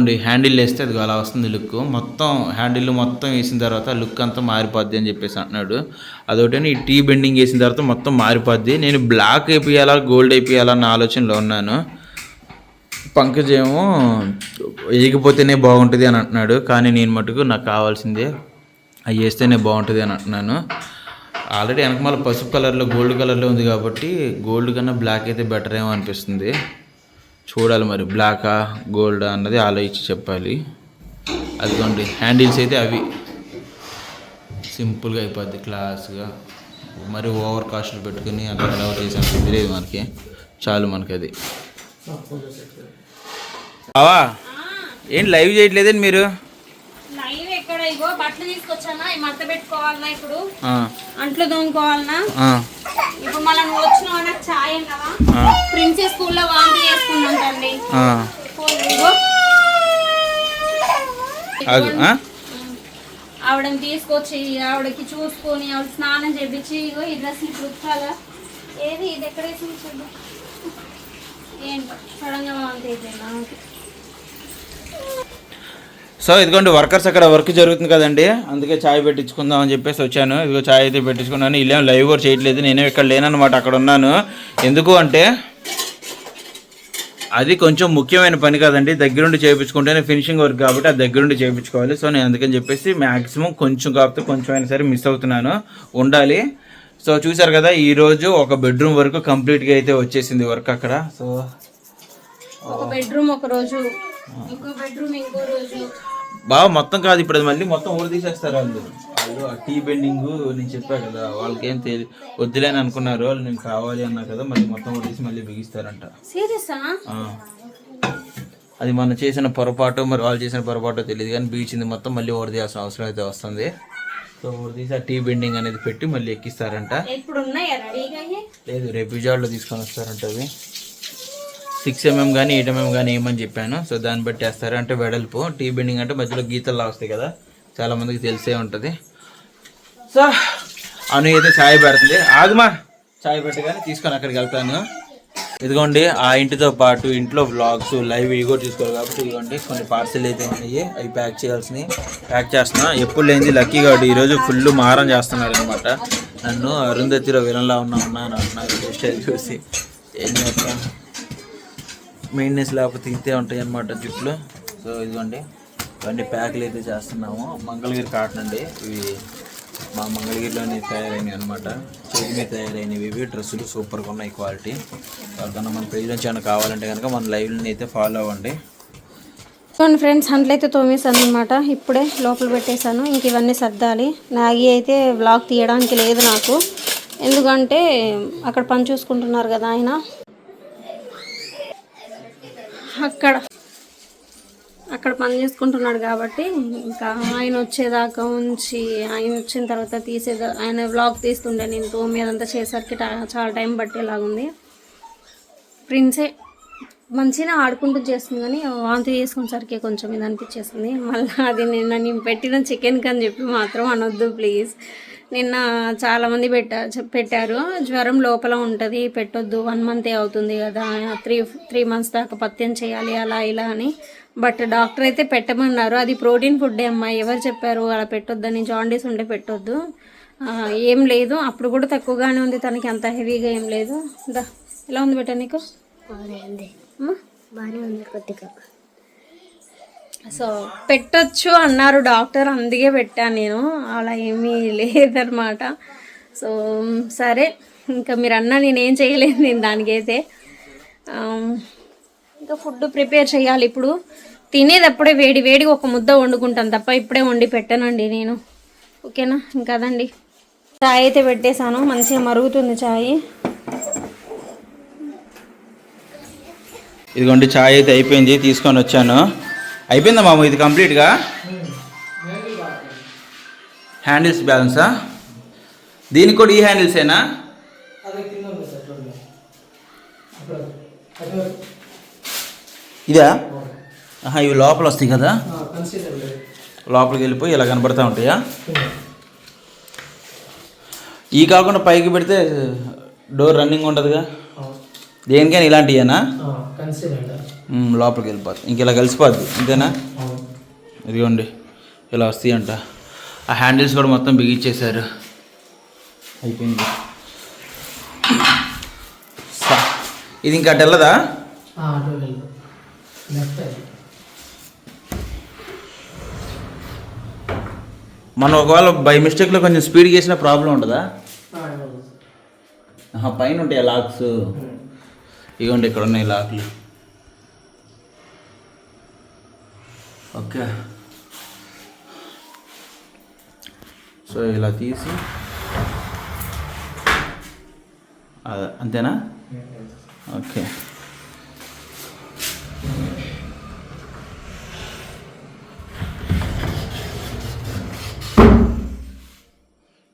ఇదిగోండి హ్యాండిల్ వేస్తే అది అలా వస్తుంది లుక్. మొత్తం హ్యాండిల్ మొత్తం వేసిన తర్వాత లుక్ అంతా మారిపోద్ది అని చెప్పేసి అంటున్నాడు. అదొకటి ఈ టీ బెండింగ్ వేసిన తర్వాత మొత్తం మారిపోద్ది. నేను బ్లాక్ అయిపోయాలా గోల్డ్ అయిపోయాలా అన్న ఆలోచనలో ఉన్నాను. పంకజ్ ఏమో వేయకపోతేనే బాగుంటుంది అని అంటున్నాడు. కానీ నేను మటుకు నాకు కావాల్సిందే అవి వేస్తేనే బాగుంటుంది అని అంటున్నాను. ఆల్రెడీ వెనకమాల పసుపు కలర్లో గోల్డ్ కలర్లో ఉంది కాబట్టి గోల్డ్ కన్నా బ్లాక్ అయితే బెటర్ ఏమో అనిపిస్తుంది. చూడాలి మరి. బ్లాకా గోల్డ్ అన్నది ఆలోచించి చెప్పాలి. అదిగోండి హ్యాండిల్స్ అయితే అవి. సింపుల్గా అయిపోద్ది క్లాస్గా. మరి ఓవర్ కాస్ట్లు పెట్టుకుని అలా ఎలా చేసాను తెలియదు మనకి. చాలు మనకి అది అవా ఏంటి లైవ్ చేయట్లేదండి మీరు? బట్టలు తీసుకొచ్చానా? ఈ మడత పెట్టుకోవాలనా ఇప్పుడు? అంట్లు తోముకోవాలనా? ఆ, ఇప్పుడు మళ్ళీ నువ్వు వచ్చినావు నాకు ఛాయ్ ఆ, ప్రిన్సెస్ స్కూల్లో వాంతి చేసుకున్నాం తల్లి ఆ. ఇగో ఆగు, ఆ? ఆవిడని తీసుకొచ్చి ఆవిడకి చూసుకొని ఆవిడ స్నానం చేపించి ఇగో ఈ డ్రెస్ ఉతకాలా ఏది? ఇది ఎక్కడ వేసింది చూడు. ఏంటో? సడన్గా వాంతి అయిపోయింది. సో ఇదిగోండి వర్కర్స్ అక్కడ వర్క్ జరుగుతుంది కదండి. అందుకే చాయ్ పెట్టించుకుందాం అని చెప్పేసి వచ్చాను. ఇదిగో చాయ్ అయితే పెట్టించుకున్నాను. ఇల్లేం లైవ్ కూడా చేయట్లేదు. నేనే ఇక్కడ లేనన్నమాట అక్కడ ఉన్నాను. ఎందుకు అంటే అది కొంచెం ముఖ్యమైన పని కదండి. దగ్గరుండి చేయించుకుంటేనే ఫినిషింగ్ వర్క్ కాబట్టి ఆ దగ్గరుండి చేయించుకోవాలి. సో నేను అందుకని చెప్పేసి మ్యాక్సిమం కొంచెం కాకపోతే కొంచెం అయినా సరే మిస్ అవుతున్నాను. ఉండాలి. సో చూసారు కదా ఈరోజు ఒక బెడ్రూమ్ వరకు కంప్లీట్గా అయితే వచ్చేసింది వర్క్ అక్కడ. సో ఒక బెడ్రూమ్ ఒక రోజు ఇంకో బెడ్రూమ్ ఇంకో రోజు. బాగా మొత్తం కాదు ఇప్పుడు అది మళ్ళీ మొత్తం ఊరు తీసేస్తారు వాళ్ళు వాళ్ళు ఆ టీ బెండింగ్ నేను చెప్పా కదా వాళ్ళకి ఏం తెలియదు వద్దులేని అనుకున్నారు వాళ్ళు నేను కావాలి అన్నా కదా మళ్ళీ మొత్తం ఊరు తీసి మళ్ళీ బిగిస్తారంట. సీరియసా. అది మనం చేసిన పొరపాటు మరి వాళ్ళు చేసిన పొరపాటు తెలియదు కానీ బీచింది మొత్తం మళ్ళీ ఊరు తీయాల్సిన అవసరం అయితే వస్తుంది. సో ఊరు తీసి ఆ టీ బెండింగ్ అనేది పెట్టి మళ్ళీ ఎక్కిస్తారంట. ఇప్పుడు? లేదు రేపు విజయవాడలో తీసుకొని వస్తారంట అవి. సిక్స్ ఎంఎం కానీ ఎయిట్ ఎంఎం కానీ ఏమని చెప్పాను. సో దాన్ని బట్టి వేస్తారు. అంటే వెడల్పు టీ బెండింగ్ అంటే మధ్యలో గీతల్లా వస్తాయి కదా. చాలామందికి తెలిసే ఉంటుంది. సో అను అయితే ఛాయ్ పెడుతుంది. ఆగమా? ఛాయ్ పెట్టగానే తీసుకొని అక్కడికి వెళ్తాను. ఇదిగోండి ఆ ఇంటితో పాటు ఇంట్లో వ్లాగ్స్ లైవ్ ఇవి కూడా తీసుకోవాలి కాబట్టి ఇదిగోండి కొన్ని పార్సిల్ అయితే ఉన్నాయి. అవి ప్యాక్ చేయాల్సినవి. ప్యాక్ చేస్తున్నా. ఎప్పుడు లేనిది లక్కీ గాడు. ఈరోజు ఫుల్ మారం చేస్తున్నాడు అనమాట నన్ను అరుంధతిలో విలన్లా ఉన్నా ఉన్నా అని అంటున్నారు స్టైల్ చూసి. ఏం చేస్తాను మెయింటెనెన్స్ లేకపోతే ఇంతే ఉంటాయి అనమాట జుట్టులో. సో ఇదిగోండి. ఇవన్నీ ప్యాక్లు అయితే చేస్తున్నాము. మంగళగిరి కాటన్ అండి. ఇవి మా మంగళగిరిలోనే తయారైనవి అనమాట చేతి మీద తయారైనవి. ఇవి డ్రెస్సులు సూపర్గా ఉన్నాయి క్వాలిటీ. ఎవరికన్నా మన పేజ్ నుంచి ఏమైనా కావాలంటే కనుక మన లైవ్ని అయితే ఫాలో అవ్వండి. చూడండి ఫ్రెండ్స్ అంట్లయితే తోమేశాను అనమాట ఇప్పుడే లోపల పెట్టేశాను. ఇంక ఇవన్నీ సర్దాలి. నాగి అయితే వ్లాగ్ తీయడానికి లేదు నాకు. ఎందుకంటే అక్కడ పని చూసుకుంటున్నారు కదా ఆయన. అక్కడ అక్కడ పని చేసుకుంటున్నాడు కాబట్టి ఇంకా ఆయన వచ్చేదాకా ఉంచి ఆయన వచ్చిన తర్వాత తీసేదా ఆయన వ్లాగ్ తీస్తుండే నేను తోమి అదంతా చేసరికి చాలా టైం పట్టేలాగుంది ప్రిన్సే మంచిగా ఆడుకుంటూ చేస్తుంది కానీ వాంతి చేసుకునేసరికి కొంచెం ఇది అనిపించేస్తుంది మళ్ళీ అది నేను నేను పెట్టిన చికెన్కి అని చెప్పి మాత్రం అనొద్దు ప్లీజ్ నిన్న చాలామంది పెట్టా పెట్టారు. జ్వరం లోపల ఉంటుంది పెట్టొద్దు వన్ మంతే అవుతుంది కదా త్రీ త్రీ మంత్స్ దాకా పత్యం చేయాలి అలా ఇలా అని. బట్ డాక్టర్ అయితే పెట్టమన్నారు. అది ప్రోటీన్ ఫుడ్ అమ్మా. ఎవరు చెప్పారు అలా పెట్టొద్దని? జాండీస్ ఉంటే పెట్టొద్దు. ఏం లేదు. అప్పుడు కూడా తక్కువగానే ఉంది. తనకి అంత హెవీగా ఏం లేదు. దా ఎలా ఉంది బెట్ట నీకు? అమ్మా? సో పెట్టొచ్చు అన్నారు డాక్టర్ అందుకే పెట్టాను నేను. అలా ఏమీ లేదనమాట సో సరే ఇంకా మీరు అన్నా నేనేం చేయలేదు నేను దానికైతే. ఇంకా ఫుడ్ ప్రిపేర్ చేయాలి ఇప్పుడు. తినేటప్పుడే వేడి వేడిగా ఒక ముద్ద వండుకుంటాను తప్ప ఇప్పుడే వండి పెట్టానండి నేను. ఓకేనా? ఇంకా అదండి. చాయ్ అయితే పెట్టేశాను. మంచిగా మరుగుతుంది చాయ్. ఇదిగోండి చాయ్ అయితే అయిపోయింది. తీసుకొని వచ్చాను. అయిపోయిందా మామ ఇది కంప్లీట్గా? హ్యాండిల్స్ బ్యాలెన్సా దీనికి కూడా ఈ హ్యాండిల్సేనా ఇదా? ఆహా, ఇవి లోపల వస్తాయి కదా? లోపలికి వెళ్ళిపోయి ఇలా కనబడతా ఉంటాయా? ఈ కాకుండా పైకి పెడితే డోర్ రన్నింగ్ ఉంటుందిగా. దేనికైనా ఇలాంటివేనా లోపలికి వెళ్ళిపోతుంది ఇంక ఇలా కలిసిపోద్ది అంతేనా? ఇదిగోండి ఇలా వస్తాయి అంట. ఆ హ్యాండిల్స్ కూడా మొత్తం బిగించేశారు. అయిపోయింది. ఇది ఇంకా అటు వెళ్ళదా? మనం ఒకవేళ బై మిస్టేక్లో కొంచెం స్పీడ్ చేసిన ప్రాబ్లం ఉంటుందా పైన ఉంటాయి లాక్స్ ఇవ్వండి ఇక్కడ ఉన్నాయి లాక్లు. ఓకే. సో ఇలా తీసి అంతేనా? ఓకే.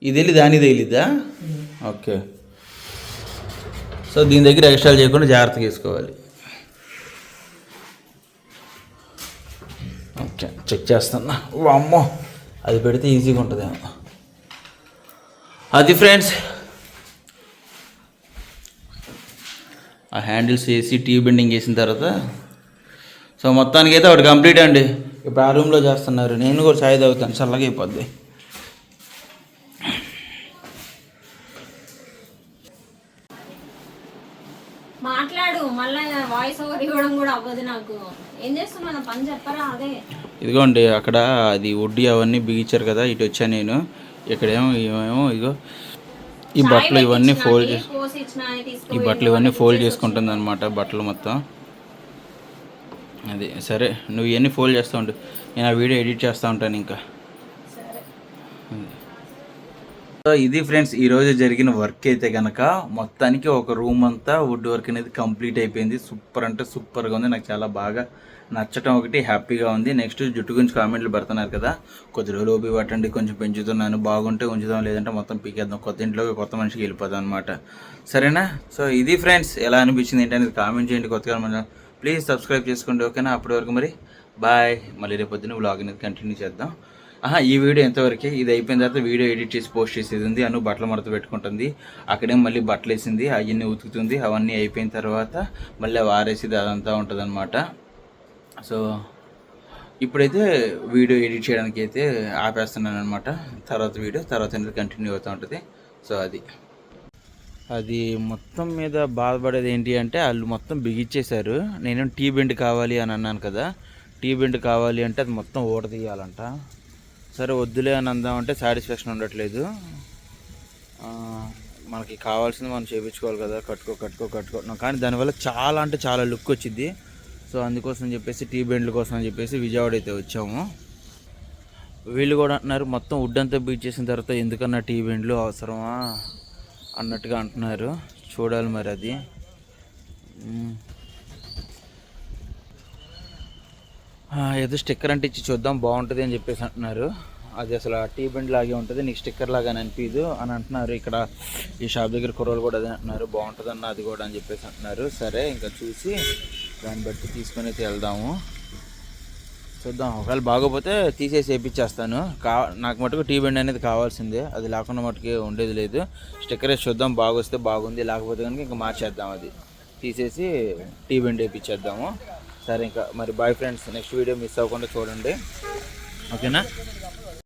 ఇది వెళ్ళి దాని తెలియదా ఓకే. సో దీని దగ్గర ఎక్స్ట్రా చేయకుండా జాగ్రత్త వేసుకోవాలి. ఓకే చెక్ చేస్తున్నా. అమ్మో అది పెడితే ఈజీగా ఉంటుందేమో. అది ఫ్రెండ్స్ ఆ హ్యాండిల్స్ వేసి టీ బెండింగ్ వేసిన తర్వాత సో మొత్తానికి అయితే ఒకటి కంప్లీట్ అండి. ఇప్పుడు ఆ రూమ్లో చేస్తున్నారు. నేను కూడా చాయ్ తాగుతాను చల్లగా అయిపోద్ది. మాట్లాడు మళ్ళీ వాయిస్ ఓవర్ ఇవ్వడం కూడా అవ్వదు నాకు. ఏం చేస్తున్నాను పని చెప్పరా అదే. ఇదిగోండి అక్కడ అది వడ్డీ అవన్నీ బిగించారు కదా ఇటు వచ్చా నేను. ఇక్కడేమో ఏమేమో ఇదిగో ఈ బట్టలు ఇవన్నీ ఫోల్డ్ ఈ బట్టలు ఇవన్నీ ఫోల్డ్ చేసుకుంటుంది అనమాట బట్టలు మొత్తం. అది సరే నువ్వు ఇవన్నీ ఫోల్డ్ చేస్తూ ఉండు. నేను ఆ వీడియో ఎడిట్ చేస్తూ ఉంటాను ఇంకా. సో ఇది ఫ్రెండ్స్ ఈరోజు జరిగిన వర్క్ అయితే కనుక మొత్తానికి ఒక రూమ్ అంతా వుడ్ వర్క్ అనేది కంప్లీట్ అయిపోయింది. సూపర్ అంటే సూపర్గా ఉంది. నాకు చాలా బాగా నచ్చటం ఒకటి హ్యాపీగా ఉంది. నెక్స్ట్ జుట్టు గురించి కామెంట్లు పెడుతున్నారు కదా. కొద్ది రోజులు ఓపి పట్టండి కొంచెం పెంచుతున్నాను. బాగుంటే ఉంచుదాం లేదంటే మొత్తం పీకేద్దాం. కొత్త ఇంట్లోకి కొత్త మనిషికి వెళ్ళిపోదాం అనమాట సరేనా? సో ఇది ఫ్రెండ్స్ ఎలా అనిపించింది ఏంటనేది కామెంట్ చేయండి కొత్తగా మన ప్లీజ్ సబ్స్క్రైబ్ చేసుకోండి ఓకేనా? అప్పటి వరకు మరి బాయ్. మళ్ళీ రేపు పొద్దున్న వ్లాగ్ అనేది కంటిన్యూ చేద్దాం. ఆహా ఈ వీడియో ఎంతవరకే ఇది అయిపోయిన తర్వాత వీడియో ఎడిట్ చేసి పోస్ట్ చేసేది. ఉంది అను బట్టలు మడత పెట్టుకుంటుంది. అక్కడే మళ్ళీ బట్టలు వేసింది. అవన్నీ ఉతుకుతుంది. అవన్నీ అయిపోయిన తర్వాత మళ్ళీ అవి ఆరేసేది అదంతా ఉంటుంది సో ఇప్పుడైతే వీడియో ఎడిట్ చేయడానికి అయితే ఆపేస్తున్నాను అనమాట తర్వాత వీడియో తర్వాత అనేది కంటిన్యూ అవుతూ ఉంటుంది. సో అది. అది మొత్తం మీద బాధపడేది ఏంటి అంటే వాళ్ళు మొత్తం బిగిచ్చేశారు. నేను టీ బెండ్ కావాలి అని అన్నాను కదా. టీ బెండ్ కావాలి అంటే అది మొత్తం ఓడ తీయాలంట సరే వద్దులే అని అందామంటే సాటిస్ఫాక్షన్ ఉండట్లేదు. మనకి కావాల్సింది మనం చేయించుకోవాలి కదా కట్టుకో కట్టుకో కట్టుకో. కానీ దానివల్ల చాలా అంటే చాలా లుక్ వచ్చింది సో అందుకోసం చెప్పేసి టీ బెండ్ల కోసం అని చెప్పేసి విజయవాడ అయితే వచ్చాము. వీళ్ళు కూడా అంటున్నారు మొత్తం వుడ్ అంతా బీట్ చేసిన తర్వాత ఎందుకన్నా టీ బెండ్లు అవసరమా? అన్నట్టుగా అంటున్నారు. చూడాలి మరి అది మ్మ్. ఆ, ఏదో స్టిక్కర్ అంటే ఇచ్చి చూద్దాం బాగుంటుంది అని చెప్పేసి అంటున్నారు. అది అసలు ఆ టీ బెండ్ లాగే ఉంటుంది నీకు స్టిక్కర్ లాగా అని అనిపించదు అని అంటున్నారు. ఇక్కడ ఈ షాప్ దగ్గర కుర్రలు కూడా అదే అంటున్నారు బాగుంటుంది అన్న అది కూడా అని చెప్పేసి అంటున్నారు. సరే ఇంకా చూసి దాన్ని బట్టి తీసుకొని అయితే వెళ్దాము. చూద్దాం ఒకవేళ బాగోపోతే తీసేసి వేయించేస్తాను కా నాకు మటుకు టీ బెండ్ అనేది కావాల్సిందే అది లేకుండా మటుకు ఉండేది లేదు. స్టిక్కర్ వేసి చూద్దాం బాగొస్తే బాగుంది లేకపోతే కనుక ఇంకా మార్చేద్దాం అది. తీసేసి టీ బెండ్ వేయించేద్దాము సరే ఇంకా మరి bye friends next video miss అవ్వకుండా చూడండి. ఓకేనా?